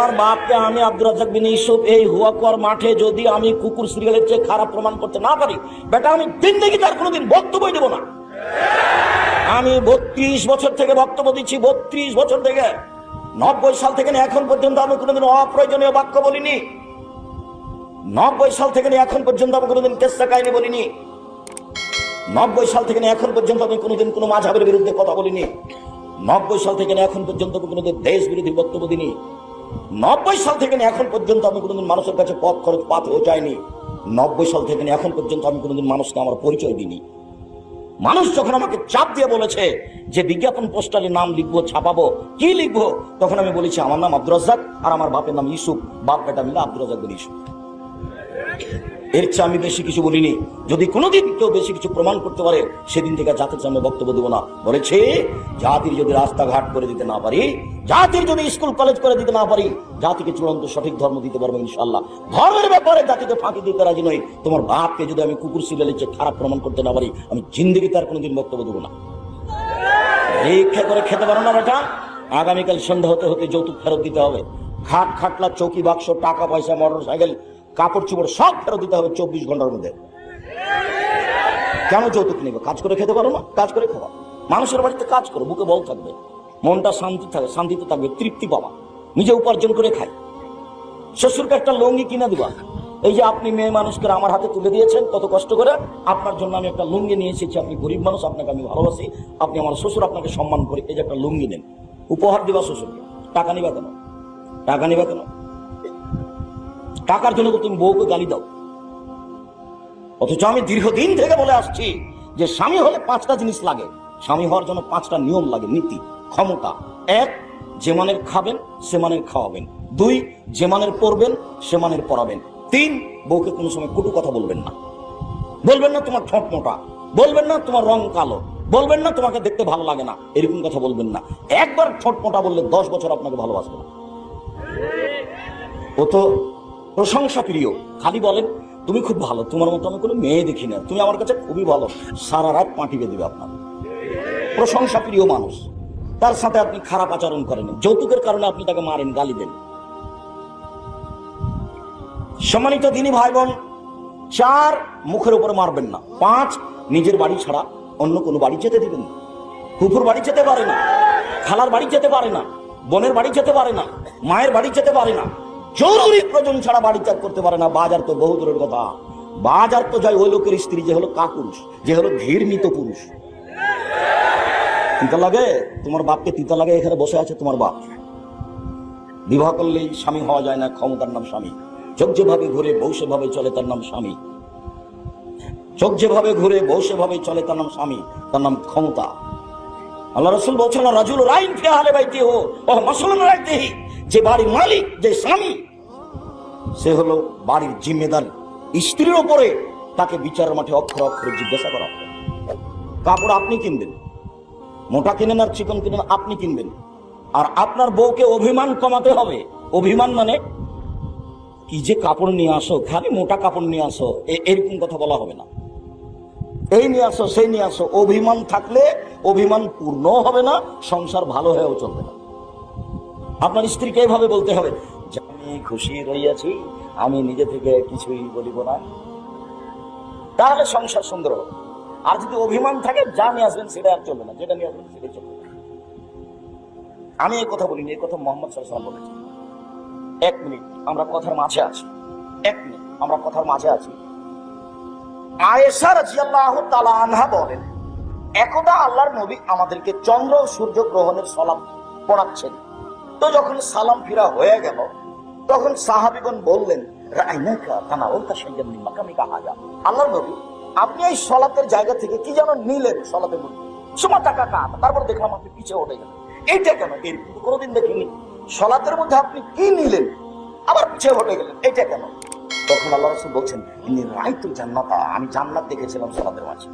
তোমার বাপকে আমি আব্দুর রাজাক বিন ইউসুফ এই হুয়াকুয়ার মাঠে যদি আমি কুকুর সিরিয়ালের চেয়ে খারাপ প্রমাণ করতে না পারি, বেটা, আমি জিন্দগি তার কোনোদিন বক্তব্য দেবো না। আমি বত্রিশ বছর থেকে বক্তব্য দিচ্ছি, বত্রিশ বছর থেকে। নব্বই সাল থেকে এখন পর্যন্ত আমি কোনোদিন অপ্রয়োজনীয় বাক্য বলিনি। নব্বই সাল থেকে এখন পর্যন্ত আমি কোনোদিন কেসা কাহিনী বলিনি। নব্বই সাল থেকে এখন পর্যন্ত আমি কোনোদিন কোনো মাঝাবের বিরুদ্ধে কথা বলিনি। নব্বই সাল থেকে এখন পর্যন্ত কোনোদিন দেশ বিরোধী বক্তব্য দিনি নব্বই সাল থেকে এখন পর্যন্ত আমি কোনোদিন মানুষের কাছে পথ খরচ পাতেও চাইনি নব্বই সাল থেকে এখন পর্যন্ত আমি কোনোদিন মানুষকে আমার পরিচয় দিইনি। মানুষ যখন আমাকে চাপ দিয়ে বলেছে যে বিজ্ঞাপন পোস্টারে নাম লিখব, ছাপাবো, কি লিখব, তখন আমি বলেছি, আমার নাম আব্দুর আর আমার বাপের নাম ইসুফ বাপ বেটা মিলে আব্দুর ইউসুফ। এর চেয়ে আমি বেশি কিছু বলিনি। যদি কোনোদিন কেউ বেশি কিছু প্রমাণ করতে পারে, সেদিন থেকে জাতির সামনে বক্তব্য দেবো না। বলেছে, জাতির যদি রাস্তাঘাট করে দিতে না পারি, জাতির যদি স্কুল, কলেজ করে দিতে না পারি, জাতিকে চূড়ান্ত সঠিক ধর্ম দিতে পারব ইনশাল্লাহ ধর্মের ব্যাপারে জাতিকে ফাঁকি দিতে রাজি নই। তোমার বাপকে যদি আমি কুকুর সিরিয়ালের চেয়ে খারাপ প্রমাণ করতে না পারি, আমি জিন্দিগি তার কোনোদিন বক্তব্য দেবো না। পরীক্ষা করে খেতে পারো না বেটা। আগামীকাল সন্ধ্যা হতে হতে যৌতুক ফেরত দিতে হবে। খাট খাটলা, চৌকি বাক্স, টাকা পয়সা মোটর সাইকেল কাপড় চোপড় সব ফেরত দিতে হবে চব্বিশ ঘণ্টার মধ্যে। কেন যৌতুক নেবে? কাজ করে খেতে পারো না? কাজ করে খাওয়া মানুষের বাড়িতে কাজ করো, বুকে বল থাকবে। মনটা শান্তি থাকবে শান্তিতে থাকবে, তৃপ্তি পাবা। নিজে উপার্জন করে খাই। শ্বশুরকে একটা লুঙ্গি কিনে দিবা। এই যে আপনি মেয়ে মানুষকে আমার হাতে তুলে দিয়েছেন, কত কষ্ট করে। আপনার জন্য আমি একটা লুঙ্গি নিয়ে এসেছি। আপনি গরিব মানুষ, আপনাকে আমি ভালোবাসি। আপনি আমার শ্বশুর, আপনাকে সম্মান করে। এই যে একটা লুঙ্গি দেন উপহার দিবা শ্বশুরকে। টাকা নিবা কেন? টাকা নিবা কেন? টাকার জন্য তুমি বউকে গালি দাও। অথচ আমি দীর্ঘদিন থেকে বলে আসছি যে স্বামী হলে পাঁচটা জিনিস লাগে। স্বামী হওয়ার জন্য পাঁচটা নিয়ম লাগে, নীতি, ক্ষমতা। এক, যে মানের খাবেন, সে মানের খাওয়াবেন। দুই, যে মানের পড়বেন সে মানের পড়াবেন তিন, বউকে কোনো সময় কটু কথা বলবেন না। বলবেন না তোমার ঠোঁট মোটা। বলবেন না তোমার রং কালো। বলবেন না তোমাকে দেখতে ভালো লাগে না। এরকম কথা বলবেন না। একবার ঠোঁট মোটা বললে দশ বছর আপনাকে ভালোবাসবে না। ও তো প্রশংসা প্রিয়। খালি বলেন, তুমি খুব ভালো, তোমার মতো আমি কোনো মেয়ে দেখি না। তুমি আমার কাছে খুবই ভালো, সারা রাত বেঁধে দেবে আপনার। প্রশংসা প্রিয় মানুষ, তার সাথে আপনি খারাপ আচরণ করেন যৌতুকের কারণে আপনি তাকে মারেন, গালি দেন। সম্মানিত দিনী ভাই বোন চার মুখের উপরে মারবেন না। পাঁচ নিজের বাড়ি ছাড়া অন্য কোনো বাড়ি যেতে দিবেন না। কুকুর বাড়ি যেতে পারে না, খালার বাড়ি যেতে পারে না, বোনের বাড়ি যেতে পারে না, মায়ের বাড়ি যেতে পারে না। জরুরি প্রয়োজন ছাড়া বাড়ি ত্যাগ করতে পারে না, বাজার তো বহু দূরের কথা। বাজার তো যায় ওই লোকের স্ত্রী, যে হলো কাপুরুষ, যে হলো ঘৃণিত পুরুষ। তিতা লাগে? তোমার বাপকে তিতা লাগে এখানে বসে আছে তোমার বাপ। বিবাহ করলেই স্বামী হওয়া যায় না, ক্ষমতার নাম স্বামী। চোখ যেভাবে ঘুরে বউ সেভাবে চলে, তার নাম স্বামী। চোখ যেভাবে ঘুরে বউ সেভাবে চলে, তার নাম স্বামী, তার নাম ক্ষমতা। আল্লাহ রসুল বলছেন রাজুল রাইন ফিরে হালে বাইতে হো ও মাসুল রাইতেহি। যে বাড়ির মালিক, যে স্বামী, সে হলো বাড়ির জিম্মেদার। স্ত্রীর ওপরে তাকে বিচার মাঠে অক্ষর অক্ষরে জিজ্ঞাসা করা। কাপড় আপনি কিনবেন, মোটা কিনেন আর চিকন কিনেন আপনি কিনবেন। আর আপনার বউকে অভিমান কমাতে হবে। অভিমান মানে কি যে কাপড় নিয়ে আসো, খালি মোটা কাপড় নিয়ে আসো এরকম কথা বলা হবে না। এই নিয়ে আসো, সেই নিয়ে আসো। অভিমান থাকলে অভিমান পূর্ণ হবে না, সংসার ভালো হয়েও চলবে না। আপনার স্ত্রীকে এইভাবে বলতে হবে আমি খুশি রইয়াছি, আমি নিজে থেকে কিছুই বলিব না। তাহলে সংসার সুন্দর হবে। আর যদি অভিমান থাকে, যা নিয়ে আসবেন সেটা আর চলবে না, যেটা নিয়ে আসবেন সেটাই চলবে আমি এই কথা বলিনি, এই কথা মোহাম্মদ সাল্লাম বলেছেন। এক মিনিট, আমরা কথার মাঝে আছি। এক মিনিট, আমরা কথার মাঝে আছি। আয়েশা রাজিয়াল্লাহ তালা আনহা বলেন, একদা আল্লাহর নবী আমাদেরকে চন্দ্র সূর্য গ্রহণের সালাম পড়াচ্ছেন। তো যখন সালাম ফিরা হয়ে গেল, তখন সাহাবিগণ বললেন আপনি এই সলাতের জায়গা থেকে কি যেন নিলেন সলাতের মধ্যে? সমা টাকা তারপর দেখলাম আপনি পিছিয়ে গেলেন। এইটা কেন? তো কোনোদিন দেখিনি। সলাতের মধ্যে আপনি কি নিলেন? আবার পিছিয়ে গেলেন। এটা কেন? তখন আল্লাহ রসুল বলছেন ইনি রাইতুল জান্নাতা। আমি জান্নাত দেখেছিলাম সলাতের মাঝে।